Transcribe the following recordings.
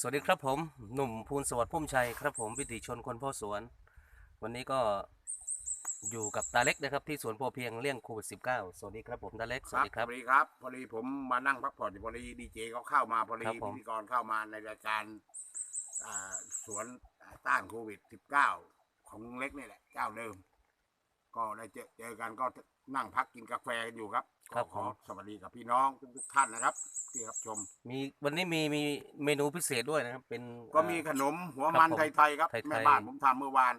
สวัสดีครับผมหนุ่มภูลสวัสดิ์พุ่มชัยครับผมวิถีชนคนพ่อสวน วันนี้ก็อยู่กับตาเล็กนะครับที่สวนโพเพียงเลี่ยงโควิด19สวัสดีครับผมตาเล็กสควัรัสดีครับ สวัสดีครับ พอดีผมมานั่งพักผ่อนอยู่พอดีดีเจเขาเข้ามาพอดีครับผม พิธีกรเข้ามาในรายการอ่าสวนต้านโควิด 19 ของลุงเล็กนี่แหละเจ้าเดิม ก็ได้เจอเจอกันก็นั่งพักกินกาแฟกันอยู่ครับก็ขอสวัสดีกับพี่น้องทุกๆท่านนะครับ ที่รับชม มีวันนี้มีมีเมนูพิเศษด้วยนะครับ เป็นก็มีขนมหัวมันครับผมไทยๆครับไทยๆแม่บ้านผมทำเมื่อวาน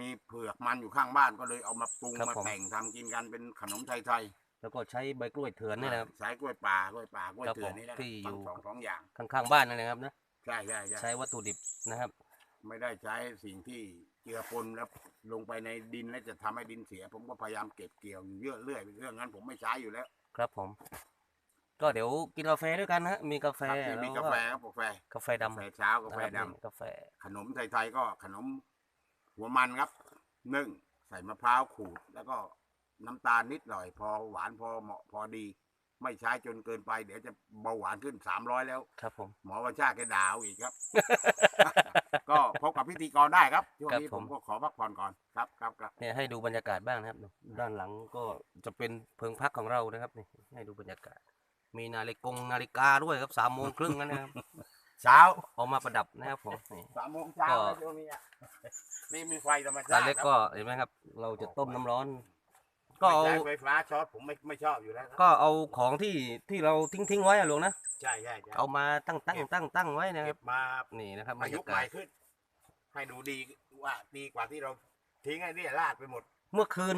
มีเผือกมันอยู่ข้างบ้านก็เลยเอามาปรุงครับมาผม แต่แต่งทำกินกันเป็นขนมไทยๆแล้วก็ใช้ใบกล้วยเถือนนี่นะครับใช้กล้วยป่ากล้วยป่ากล้วยครับเถื่อนผมนี่แหละที่อยู่ สองสองอย่างข้างๆบ้านนั่นนะครับนะใช่ใช่ใช่ใช้วัตถุดิบนะครับ ไม่ได้ใช้สิ่งที่ เจือปนแล้วลงไปในดินแล้วจะทำให้ดินเสีย ผมก็พยายามเก็บเกี่ยวอยู่เยอะเรื่อยเรื่องนั้นผมไม่ใช้อยู่แล้วครับผม ก็เดี๋ยวกินกาแฟด้วยกันนะฮะมีกาแฟครับมีแล้วกาแฟครับกาแฟกาแฟกาดำแฟเช้ากาแฟนะคดำรับนี่กาแฟ ขนมไทยๆก็ขนมหัวมันครับนึ่งใส่มะพร้าวขูด แล้วก็น้ำตาลนิดหน่อย พอหวานพอเหมาะพอดี ไม่ใช้จนเกินไป เดี๋ยวจะเบาหวานขึ้นสามร้อยแล้ว ครับผม หมอวันชาติแกด่าเอาอีกครับ ก็พบกับพิธีกรได้ครับช่วงนี้ครับผผม มก็ขอพักผ่อนก่อนครับครับครับ เนี่ยให้ดูบรรยากาศบ้างนะครับ ด้านหลังก็จะเป็นเพิงพักของเรานะครับนี่ให้ดูบรรยากาศ มีนาฬิกงนาฬิกาด้วยครับสามโมงครึ่งแล้วนะครับ เช้าเอามาประดับนะครับผมนี่ สามโมงเช้าก็แล้วช่วงนี้อะนี่มีไฟธรรมชาตาติเล็กครับก็เห็นไหมครับ เราจะต้มน้ำร้อน ก็ไม่เอาใช้ไฟฟ้าช็อตผมไม่ไม่ชอบอยู่แล้วครับก็เอาของที่ที่เราทิ้งทิ้งไว้อะหลวงนะ ใช่ใช่ใช่เอามาตั้งตั้งตั้งตั้งไว้นะคเก็รับบมานี่นะครับปบรระรยุยากต์ใหกาม่ศขึ้น ให้ดูดีว่าดีกว่าที่เราทิ้งไอ้นี่ลาดไปหมดเมื่อคืน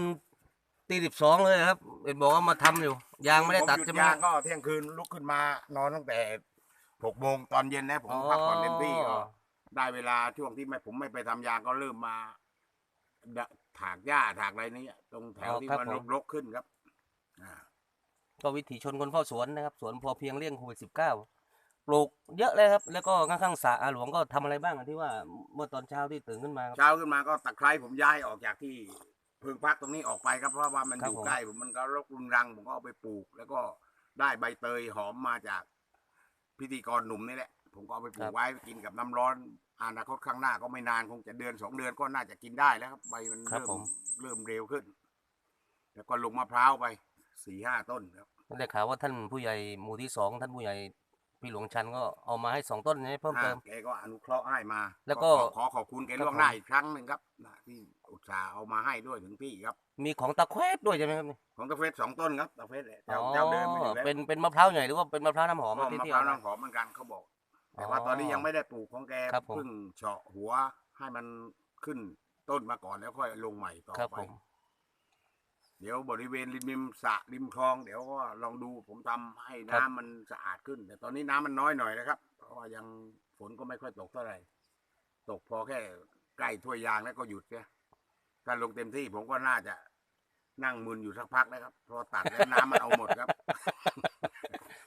ตีสิบสองเลยครับเห็นบอกว่ามาทำอยู่ ยางไม่ได้ตัดผหยุใช่ไหมยางก็เที่ยงคืนลุกขึ้นมานอนตั้งแต่หกโมงตอนเย็นนะผมพักผ่อนเต็มที่ก็ ได้เวลาช่วงที่ไม่ผมไม่ไปทำยางก็เริ่มมาดะ ถากหญ้าถากอะไรนี้ตรงแถวที่มันรกๆขึ้นครับอ่าก็วิถีชนคนเฝ้าสวนนะครับ สวนพอเพียงเลี่ยงโควิดสิบเก้าปลูกเยอะเลยครับ แล้วก็ข้างๆสระอาหลวงก็ทำอะไรบ้างอะที่ว่าเมื่อตอนเช้าที่ตื่นขึ้นมาครับ เช้าขึ้นมาก็ตะไคร้ผมย้ายออกจากที่เพิงพักตรงนี้ออกไปครับเพราะว่ามันครัอบยู่ผม ใกล้ผมมันก็รกรุงรังผมก็เอาไปปลูก แล้วก็ได้ใบเตยหอมมาจากพิธีกรหนุ่มนี่แหละ ผมก็เอาไปปลูกไว้กินกับน้ำร้อน อนาคตข้างหน้าก็ไม่นานคงจะเดือนสองเดือนก็น่าจะกินได้แล้วครับใบมันครับเริ่มผมเริ่มเร็วขึ้น แล้วก็ลงมะพร้าวไปสี่ห้าต้นครับได้ข่าวว่าท่านผู้ใหญ่หมู่ที่สองท่านผู้ใหญ่พี่หลวงชันก็เอามาให้สองต้นให้เพิ่มเติม อ่าแกก็อนุเคราะห์ให้มาแล้วก็ขอขอขอบคุณแกครับล่วงหน้าผม อีกครั้งหนึ่งครับนะที่อุตส่าห์เอามาให้ด้วยถึงที่ครับ มีของตะแควดด้วยใช่ไหมครับนี่ของตะเฟสสองต้นครับตะเฟสแหละเจ้าอ๋อเจ้าเดิมไม่อยู่แล้วเป็นเป็นมะพร้าวใหญ่หรือว่าเป็นมะพร้าวน้ำหอมก็อะที่มะที่พร้าวเอามาน้ำหอมเหมือนกันเขาบอก แต่ว่าตอนนี้ยังไม่ได้ปลูกของแกครับผม เพิ่งเฉาะหัวให้มันขึ้นต้นมาก่อนแล้วค่อยลงใหม่ต่อครับไป ผมเดี๋ยวบริเวณริมริมสระริมคลอง เดี๋ยวก็ลองดูผมทำให้น้ำมันสะอาดขึ้น แต่ตอนนี้น้ำมันน้อยหน่อยนะครับเพราะว่ายังฝนก็ไม่ค่อยตกเท่าไหร่ ตกพอแค่ใกล้ถ้วยยางแล้วก็หยุดเนี่ยถ้าลงเต็มที่ผมก็น่าจะนั่งมึนอยู่สักพักนะครับเพราะตัดแล้วน้ำมันเอาหมดครับ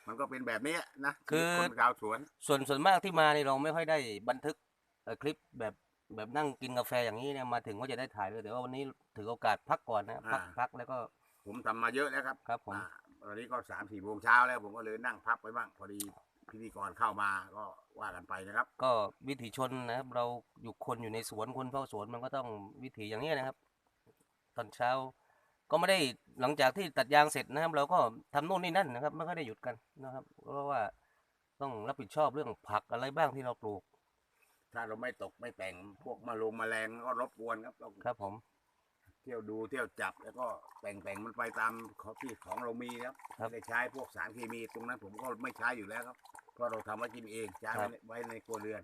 มันก็เป็นแบบนี้นะชีวิตคนชาวสวน ส่วนส่วนมากที่มานี่เราไม่ค่อยได้บันทึกเอ่อคลิปแบบแบบนั่งกินกาแฟอย่างนี้เนี่ยมาถึงก็จะได้ถ่ายเลยแต่ว่าวันนี้ถือโอกาสพักก่อนนะพักอ่า พักแล้วก็ผมทำมาเยอะแล้วครับครับผมอ่าตอนนี้ก็สามสี่โมงเช้าแล้ว ผมก็เลยนั่งพักไปบ้างพอดีพิธีกรเข้ามาก็ว่ากันไปนะครับ ก็วิถีชนนะครับ เราอยู่คนอยู่ในสวนคนเฝ้าสวนมันก็ต้องวิถีอย่างนี้ยนะครับ ตอนเช้า ก็ไม่ได้หลังจากที่ตัดยางเสร็จนะครับ เราก็ทำโน่นนี่นั่นนะครับ ไม่ค่อยได้หยุดกันนะครับ เพราะว่าต้องรับผิดชอบเรื่องผักอะไรบ้างที่เราปลูก ถ้าเราไม่ตกไม่แต่งพวกมาลงแมลงก็รบกวนครับต้องครับผม เที่ยวดูเที่ยวจับแล้วก็แต่งแต่งมันไปตามของที่ของเรามีครับครับไม่ได้ใช้พวกสารเคมีตรงนั้นผมก็ไม่ใช้อยู่แล้วครับเพราะเราทำไว้กินเองใช้ครัไว้บในไว้ในครัวเรือน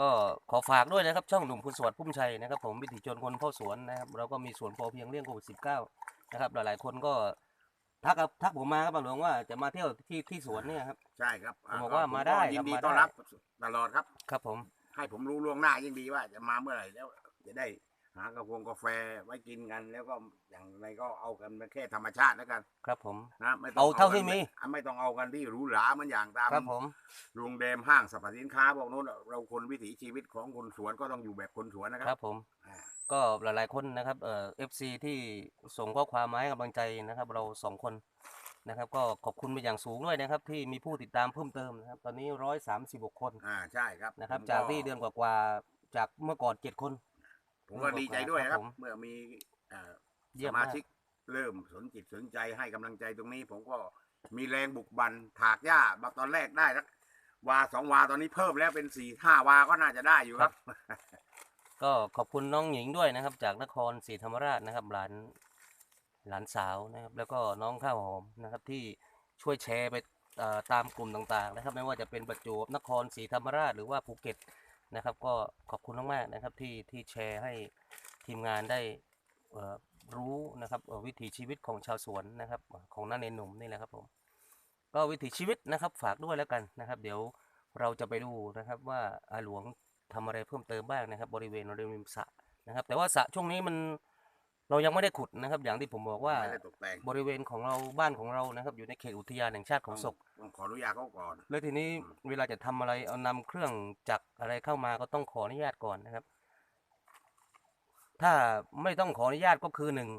ก็ขอฝากด้วยนะครับช่องหนุ่มคุณสวัสดิ์พุ่มชัยนะครับ ผมวิถีชนคนเฝ้าสวนนะครับ เราก็มีสวนพอเพียงเรื่องโควิดสิบเก้านะครับ หลายๆ คนก็ทักกับทักผมมาครับบางหลวงว่าจะมาเที่ยวที่ที่สวนเนี่ยครับ ใช่ครับผมบอกว่ามาได้ยิครับนดีมาต้อนได้รับตลอดครับ ครับผม ให้ผมรู้ล่วงหน้ายิ่งดีว่าจะมาเมื่อไหร่แล้วจะได้ หากาแฟกาแฟไว้กินกัน แล้วก็อย่างไรก็เอากันเป็นแค่ธรรมชาติแล้วกัน ครับผมนะไม่ต้เอางเท่าที่กันมีไม่ต้องเอากันที่หรูหราเหมันอย่างตามครับผมโรงแรมห้างสรรพสินค้าพวกนู้นเราคนวิถีชีวิตของคนสวนก็ต้องอยู่แบบคนสวนนะคครัรับบผมอ่าก็หลายๆคนนะครับเอ่อฟซีที่ส่งข้อความมาให้กำลังใจนะครับ เราสองคนนะครับก็ขอบคุณเป็นอย่างสูงด้วยนะครับ ที่มีผู้ติดตามเพิ่มเติมนะครับ ตอนนี้ร้อยสามสิบหกคนอ่าใช่ครับนะครับผมจากที่เดือนกว่าๆจากเมื่อก่อนเจ็ดคน ผมก็ดีใจด้วยนะครับผมเมื่อมีอ่าเยี่สยมมาากชิกเริ่มสนจิตสนใจให้กำลังใจตรงนี้ ผมก็มีแรงบุกบันถากหญ้ามาตอนแรกได้สักวาสองวาตอนนี้เพิ่มแล้วเป็นสี่ห้าวาก็น่าจะได้อยู่ครับ ก็ขอบคุณน้องหญิงด้วยนะครับ จากนครศรีธรรมราชนะครับหลานหลานสาวนะครับ แล้วก็น้องข้าวหอมนะครับ ที่ช่วยแชร์ไปเอ่อตามกลุ่มต่างๆ นะครับ ไม่ว่าจะเป็นประจวบนครศรีธรรมราชหรือว่าภูเก็ต นะครับ ก็ขอบคุณมากๆนะครับที่ที่แชร์ให้ทีมงานได้รู้นะครับวิถีชีวิตของชาวสวนนะครับ ของน้าเนนหนุ่มนี่แหละครับผมก็วิถีชีวิตนะครับฝากด้วยแล้วกันนะครับ เดี๋ยวเราจะไปดูนะครับว่าอาหลวงทำอะไรเพิ่มเติมบ้างนะครับ บริเวณริมสระนะครับ แต่ว่าสระช่วงนี้มัน เรายังไม่ได้ขุดนะครับ อย่างที่ผมบอกว่าไม่ได้ตกแต่งบริเวณของเราบ้านของเรานะครับ อยู่ในเขตอุทยานแห่งชาติของศกต้องขออนุญาตเขาก่อน แล้วทีนี้อืมเวลาจะทำอะไรเอานำเครื่องจักรอะไรเข้ามาก็ต้องขออนุญาตก่อนนะครับ ถ้าไม่ต้องขออนุญาตก็คือหนึ่ง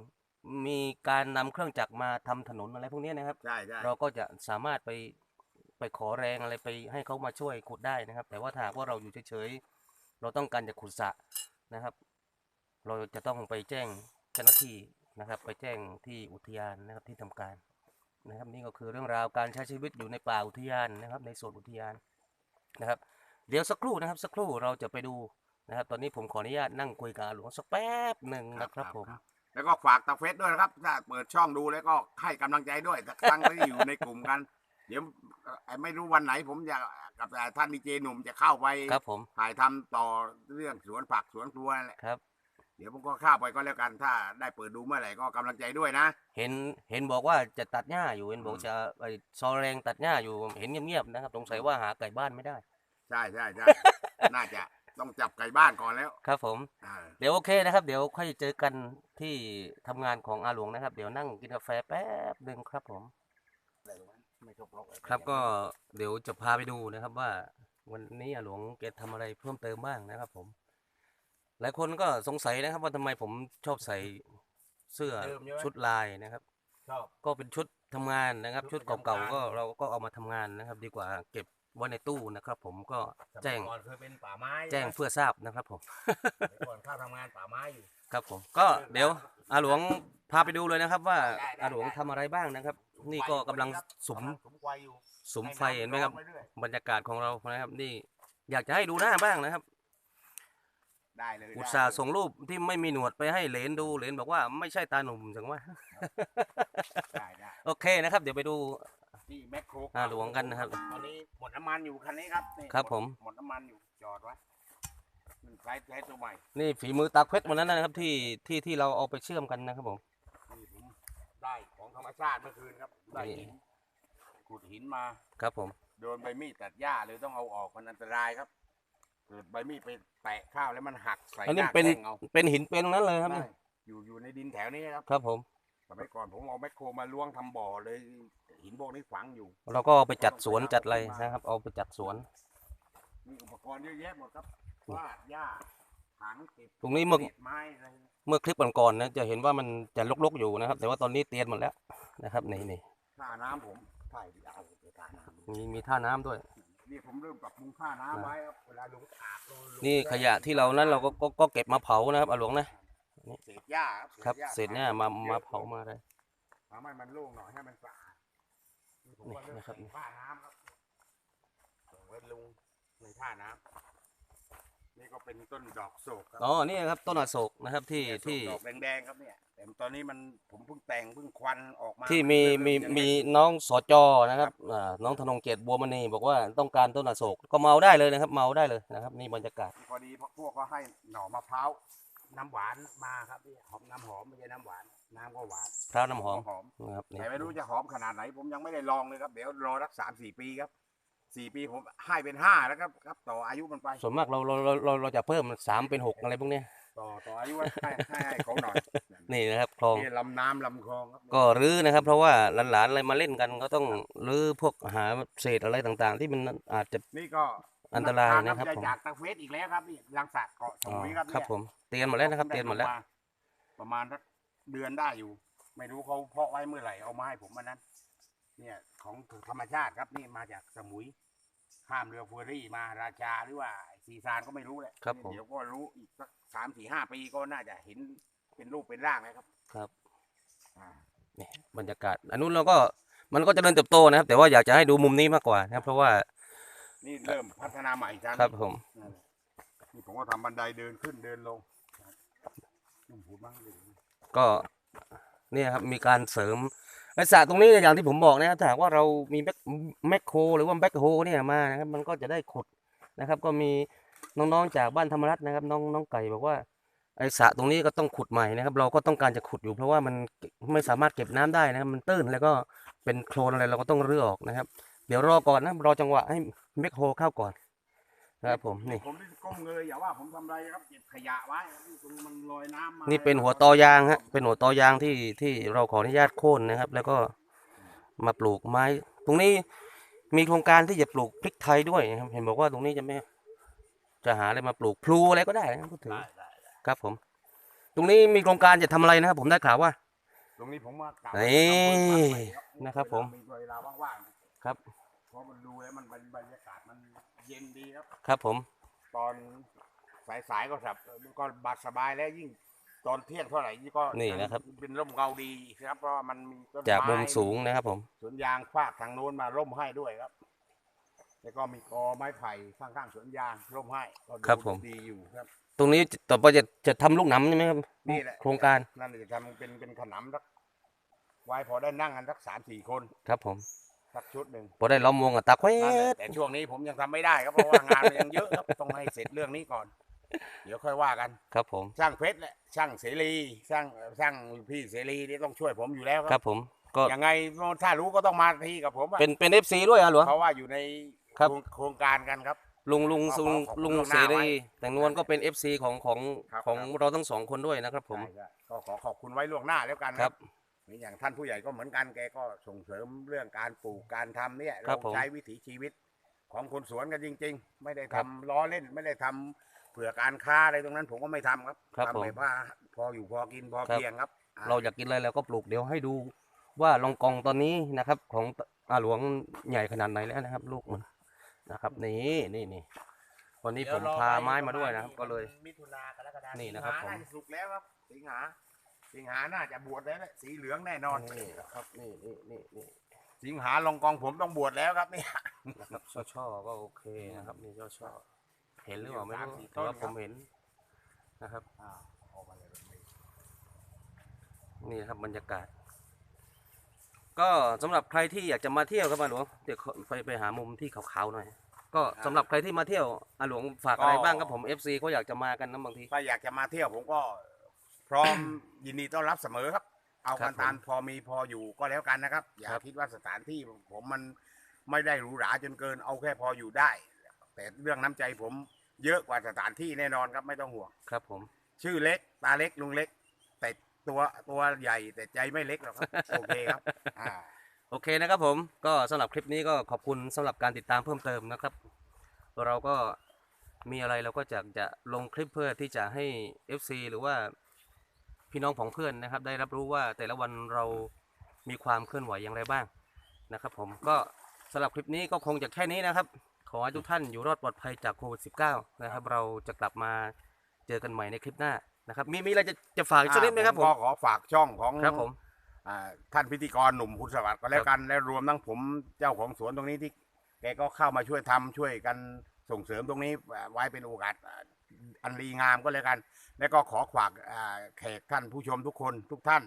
มีการนำเครื่องจักรมาทำถนนอะไรพวกนี้นะครับ ใช่ใช่เราก็จะสามารถไปไปขอแรงอะไรไปให้เขามาช่วยขุดได้นะครับ แต่ว่าถ้าหากว่าเราอยู่เฉยๆเราต้องการจะขุดสระนะครับ เราจะต้องไปแจ้ง เจ้าหน้าที่นะครับ ไปแจ้งที่อุทยานนะครับที่ทำการนะครับ นี่ก็คือเรื่องราวการใช้ชีวิตอยู่ในป่าอุทยานนะครับ ในส่วนอุทยานนะครับ เดี๋ยวสักครู่นะครับ สักครู่เราจะไปดูนะครับ ตอนนี้ผมขออนุญาตนั่งคุยกับอาหลวงสักแป๊บหนึ่งนะครับผมแล้วก็ฝากตาเฟสด้วยนะครับถ้าเปิดช่องดูแล้วก็ให้กำลังใจด้วยทั้งที่อยู่ในกลุ่มกัน เดี๋ยวเอ่อไม่รู้วันไหนผมจะกับท่านดีเจหนุ่มจะเข้าไปครับผมถ่ายทำต่อเรื่องสวนผักสวนครัวนั่นแหละครับ เดี๋ยวผมก็เข้าไปก็แล้วกัน ถ้าได้เปิดดูเมื่อไหร่ก็กำลังใจด้วยนะ เห็นเห็นบอกว่าจะตัดหญ้าอยู่เห็นบอกอืมจะไอซอแรงตัดหญ้าอยู่เห็นเงียบๆนะครับสงสัยว่าหาไก่บ้านไม่ได้ ใช่ใช่ใช่ น่าจะต้องจับไก่บ้านก่อนแล้วครับผม อ่าเดี๋ยวโอเคนะครับ เดี๋ยวค่อยเจอกันที่ทำงานของอาหลวงนะครับ เดี๋ยวนั่งกินกาแฟแป๊บหนึ่งครับผม ไม่ครบรอบครับก็เดี๋ยวจะพาไปดูนะครับว่า วันนี้อาหลวงแกทำอะไรเพิ่มเติมบ้างนะครับผม หลายคนก็สงสัยนะครับ ว่าทำไมผมชอบใส่เสื้อชุดลายนะครับชอบก็เป็นชุดทำงานนะครับ ชุชุดดประจำเก่าการๆก็เราก็เอามาทำงานนะครับ ดีกว่าเก็บไว้ในตู้นะครับ ผมก็แจ้งก่อนเคยเป็นป่าไม้แจ้งเพื่อทราบนะครับ ผมก่อนเข้าทำงานป่าไม้อยู่ครับผมก็เดี๋ยวอาหลวงพาไปดูเลยนะครับ ว่าได้ได้อาหลวงทำอะไรบ้างนะครับ นี่ก็กำลังสุมสุมไฟอยู่สุมไฟเห็นไหมครับให้ำร้อนว้เอยบรรยากาศของเรานะครับ นี่อยากจะให้ดูหน้าบ้างนะครับ ได้เลยอุตส่าห์ได้เลยส่งรูปที่ไม่มีหนวดไปให้เหรนดูเหรนบอกว่าไม่ใช่ตาหนุ่มจังว่าได้ได้โอเคนะครับ เดี๋ยวไปดูที่แมคโครอ่าหลวงกันนะครับ ตอนนี้หมดน้ำมันอยู่คันนี้ครับนี่ครับหดผมหมดน้ำมันอยู่จอดไว้มันใช้ใช้ตัวใหม่นี่ฝีมือตาเพชรวันนั้นนะครับที่ที่ที่เราเอาไปเชื่อมกันนะครับผมนี่ผมได้ของธรรมชาติเมื่อคืนครับได้นี่หินขุดหินมาครับผมโดนใบมีดตัดหญ้าเลยต้องเอาออกมันอันตรายครับ เกิดใบมีดไปแตะข้าวแล้วมันหักใส่อันหนี้น้าเป็นแข้งเอาเป็นหินเป็นนั้นเลยครับใช่นี่อยู่อยู่ในดินแถวนี้ครับครับผม สมัยก่อนผมเอาแมคโครมาล้วงทำบ่อเลยหินพวกนี้ฝังอยู่ เราก็เอาไปจัดสวนจัดอะไรนะครับ เอาไปจัดสวน มีอุปกรณ์เยอะแยะหมดครับวาดหญ้าถังเก็บตรงนี้เมื่อศษไม้อะไรเมื่อคลิปก่อนๆนะจะเห็นว่ามันจะลกๆอยู่นะครับ แต่ว่าตอนนี้เตียนหมดแล้วนะครับนี่นี่ท่าน้ำผมใช่เอาไปท่าน้ำมีมีท่าน้ำด้วย นี่ผมเริ่มปรับปรุงท่าน้ำไว้ครับเวลาลงอาบลงลงนี่ขยะที่เรานั้นเราก็ก็ก็เก็บมาเผานะครับอาหลวงนะเศษหญ้าครับเศษเนี่ยมามาเผามาเลยทำให้มันโล่งหน่อยให้มันสะอาดนี่ผมก็นี่เริ่มนะครับใส่ท่าน้ำครับส่งไว้ลงในท่าน้ำ นี่ก็เป็นต้นดอกโศกครับอ๋อนี่ครับต้นอโศกนะครับที่เนี่ยที่ดอกแดงๆครับเนี่ยแต่ตอนนี้มันผมเพิ่งแต่งเพิ่งควันออกมาที่มีเริ่มียังมีไน้องสจนะครับอ่าน้องธนงเกียรติบัวมณีบอกว่าต้องการต้นอโศกก็เมาได้เลยนะครับ เมาได้เลยนะครับนี่บรรยากาศพอดีพวกพวกก็ให้หน่อมะพร้าวน้ำหวานมาครับนี่หอมน้ำหอมไม่ใช่น้ำหวานน้ำก็หวานพร้าวน้ำหอมหอมนะครับนี่แต่ไม่รู้จะหอมขนาดไหน ผมยังไม่ได้ลองเลยครับเดี๋ยวรอรักสามสี่ปีครับ สี่ปีผมให้เป็นห้าแล้วครับครับ ต่ออายุมันไป ส่วนมากเราเราเราเราเราจะเพิ่มสามเป็นหกอะไรพวกเนี้ยต่อต่ออายุไว้ให้ให้ให้เขาหน่อยนี่นะครับคลองนี่ลำน้ำลำคลองครับก็รื้อนะครับ เพราะว่าหลานๆอะไรมาเล่นกันก็ต้องรื้อพวกหาเศษอะไรต่างๆ ที่มันอาจจะนี่ก็อันตรายนะครับำใจผมจากตะเฟสอีกแล้วครับนี่รังสรรค์เกาะสอ๋อมุยครับครับเนี่ยผมเตียนหมดแล้วนะครับ เตียนหมดแล้ว ประมาณสักเดือนได้อยู่ ไม่รู้เขาเพาะไว้เมื่อไหร่เอามาให้ผมมันนั้น เนี่ยของธรรมชาติครับนี่มาจากสมุย ข้ามเรือเฟอร์รี่มาราชาหรือว่าซีซานก็ไม่รู้แหละครับผม เดี๋ยวก็รู้อีกสักสามสี่ห้าปีก็น่าจะเห็นเป็นรูปเป็นร่างนะครับครับอ่านี่บรรยากาศอันนู้นเราก็มันก็เจะเริญเติบโตนะครับ แต่ว่าอยากจะให้ดูมุมนี้มากกว่านะครับ เพราะว่านี่เริ่มพัฒนาใหม่จ้าครับผมนั่นแหละนี่ผมก็ทำบันไดเดินขึ้นเดินลงนุ่มพูดบ้างเลยก็เนี่ยครับมีการเสริม ไอสระตรงนี้อย่างที่ผมบอกนะครับถ้าหากว่าเรามีแบ็คแมคโครหรือว่าแบ็คโฮเนี่ยมานะครับ มันก็จะได้ขุดนะครับ ก็มีน้องๆจากบ้านธรรมรัตน์นะครับ น้องน้องไก่บอกว่าไอสระตรงนี้ก็ต้องขุดใหม่นะครับ เราก็ต้องการจะขุดอยู่เพราะว่ามันไม่สามารถเก็บน้ำได้นะครับ มันตื้นแล้วก็เป็นโคลนอะไรเราก็ต้องเรื้อออกนะครับ เดี๋ยวรอก่อนนะรอจังหวะให้แมคโฮเข้าก่อน ครับผมนี่ ผมที่ก้มเงยอย่าว่าผมทำอะไรครับเก็บขยะไว้ที่ตรงมันลอยน้ำมานี่นี่เป็นหัวตอยางฮะ เป็นหัวตอยางที่ที่เราขออนุญาตโค่นนะครับ แล้วก็มาปลูกไม้ ตรงนี้มีโครงการที่จะปลูกพริกไทยด้วยนะครับ เห็นบอกว่าตรงนี้จะไม่จะหาอะไรมาปลูกพลูอะไรก็ได้นะพูดถึงได้ได้ได้ครับผม ตรงนี้มีโครงการจะทำอะไรนะครับ ผมได้ข่าวว่า ตรงนี้ผมมากลับนี่ทำบุญวัดใหม่นะครับผมมีเวลาว่างๆครับ เพราะมันดูแล้วมันบรรยากาศมันเย็นดีครับ ครับผม ตอนสายๆก็สับก็บาดสบายแล้วยิ่งตอนเที่ยงเท่าไหร่นี่ก็นี่นะครับ เป็นร่มเงาดีครับเพราะว่ามันมีต้นจากมุมไม้สูงนะครับ ผมสวนยางฟากทางโน้นมาร่มให้ด้วยครับ แล้วก็มีกอไม้ไผ่ข้างๆสวนยางร่มให้ก็ดูครับผมดีอยู่ครับ ตรงนี้ต่อไปจะจะทำลูกหนำใช่ไหมครับนี่แหละโครงการนั่นจะทำเป็นเป็นขนำสักไว้พอได้นั่งกันสักสามสี่คนครับผม สักชุดหนึ่งพอได้ล้อมวงกับตาแควนั่นแหละดแต่ช่วงนี้ผมยังทำไม่ได้ครับเพราะว่างานมันยังเยอะครับต้องให้เสร็จเรื่องนี้ก่อน เดี๋ยวค่อยว่ากัน ครับผม ช่างเพชรแหละช่างเสรีช่างช่างพี่เสรีนี่ต้องช่วยผมอยู่แล้วคครัรับบผม ก็ยังไงถ้ารู้ก็ต้องมาทีกับผมอะเป็นเป็นเอฟซีด้วยอะหลวง เพราะว่าอยู่ในครับโครงโครงการกันครับ ลุงลุงก็ซุงขอขอบคุณลุงล่วงหเสน้ารีไว้แต่งนวลก็เป็นเอฟซีของของครับของครับ เราทั้งสองคนด้วยนะครับผม ใช่ใช่ก็ขอขอบคุณไว้ล่วงหน้าแล้วกันครับ นี่อย่างท่านผู้ใหญ่ก็เหมือนกันแกก็ส่งเสริมเรื่องการปลูกการทำเนี่ยครัเราบผมใช้วิถีชีวิตของคนสวนกันจริง ๆ ไม่ได้ครัทำบล้อเล่น ไม่ได้ทำเผื่อการค้าอะไรตรงนั้น ผมก็ไม่ทำครับครับผมทำแบบว่าพออยู่พอกินพอครับ เพียงครับอ่เราอยากกินอะไรเราก็ปลูกเดี๋ยวให้ดูว่าลองกองตอนนี้นะครับ ของอาหลวงใหญ่ขนาดไหนแล้วนะครับ ลูกมันนะครับ นี่นี่นี่วันนี้ผมพาไม้มาด้วยนะครับ ก็เลย มิถุนากรกฎานี่นะครับสิงหาผมน่าจะสุกแล้วครับสิงหา สิงหาน่าจะบวชแล้วแหละสีเหลืองแน่นอน นี่นะครับนี่นี่นี่นี่สิงหาลองกองผมต้องบวชแล้วครับเนี่ย นะครับช่อช่อก็โอเคนะครับนี่ช่อช่อเห็นหรือเปล่าไม่รู้สามสี่แต่ว่าต้นผครับมเห็นนะครับ อ่าออกมาเลยแบบนี้นี่นะครับบรรยากาศ ก็สำหรับใครที่อยากจะมาเที่ยวครับอาหลวงเดี๋ยวขอไปไปหามุมที่ขาวๆหน่อย ก็สำหรับใครที่มาเที่ยวอาหลวงฝากอะไรบ้างครับผม FC ก็อยากจะมากันนะบางที ถ้าอยากจะมาเที่ยวผมก็พ ร้อมยินดีต้อนรับเสมอครับ เอาครักับนผมตามพอมีพออยู่ก็แล้วกันนะครับ อย่าครับคิดว่าสถานที่ผมมันไม่ได้หรูหราจนเกิน เอาแค่พออยู่ได้ แต่เรื่องน้ำใจผมเยอะกว่าสถานที่แน่นอนครับไม่ต้องห่วงครับ ผม ชื่อเล็ก ตาเล็กลุงเล็ก แต่ตัวตัวใหญ่แต่ใจไม่เล็กหรอกครับโอเคครับอ่าโอเคนะครับผมก็สำหรับคลิปนี้ก็ขอบคุณสำหรับการติดตามเพิ่มเติมนะครับ เราก็มีอะไรเราก็จะจะลงคลิปเพื่อที่จะให้ FC หรือว่า พี่น้องของเพื่อนนะครับ ได้รับรู้ว่าแต่ละวันเรามีความเคลื่อนไหวอย่างไรบ้างนะครับ ผมก็สำหรับคลิปนี้ก็คงจะแค่นี้นะครับ ขอให้ทุกท่านอยู่รอดปลอดภัยจากโควิด -19 นะครับ เราจะกลับมาเจอกันใหม่ในคลิปหน้านะครับ มีมีอะไรจะจะฝากอีกสักนิดไหมครับผมก็ขอฝากช่องของครับผมอ่าท่านพิธีกรหนุ่มคุณสวัสดิ์ก็แล้วกันและรวมทั้งผมเจ้าของสวนตรงนี้ที่แกก็เข้ามาช่วยทำช่วยกันส่งเสริมตรงนี้อ่าไว้เป็นโอกาส อ่าอันรีงามก็แล้วกัน และก็ขอฝากอ่าแขกท่านผู้ชมทุกคนทุกท่าน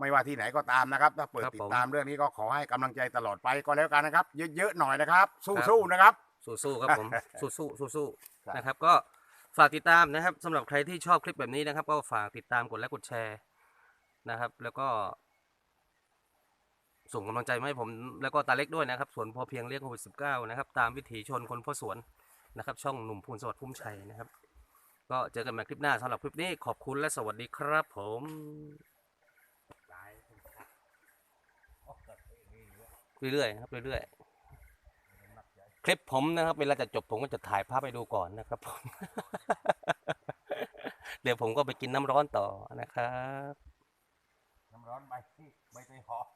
ไม่ว่าที่ไหนก็ตามนะครับ ถ้าเปิดครับติผดมตามเรื่องนี้ก็ขอให้กำลังใจตลอดไปก็แล้วกันนะครับ เยอะๆหน่อยนะครับ สู้ๆนะครับ สู้ๆครับผม สู้ๆสู้ครับ ๆนะครับ ก็ฝากติดตามนะครับสำหรับใครที่ชอบคลิปแบบนี้นะครับ ก็ฝากติดตามกดไลค์กดแชร์นะครับ แล้วก็ ส่งกำลังใจมาให้ผมแล้วก็ตาเล็กด้วยนะครับสวนพอเพียงเลี้ยงโควิดสิบเก้านะครับ ตามวิถีชนคนพ่อสวนนะครับ ช่องหนุ่มพูนสวัสดิ์พุ่มชัยนะครับ ก็เจอกันใหม่คลิปหน้าสำหรับคลิปนี้ขอบคุณและสวัสดีครับผมเรื่อยๆครับเรื่อยๆคลิปผมนะครับเวลาจะจบผมก็จะถ่ายภาพไปดูก่อนนะครับผมเดี๋ยวผมก็ไปกินน้ำร้อนต่อนะครับ น้ำร้อนใบใบเตยหอม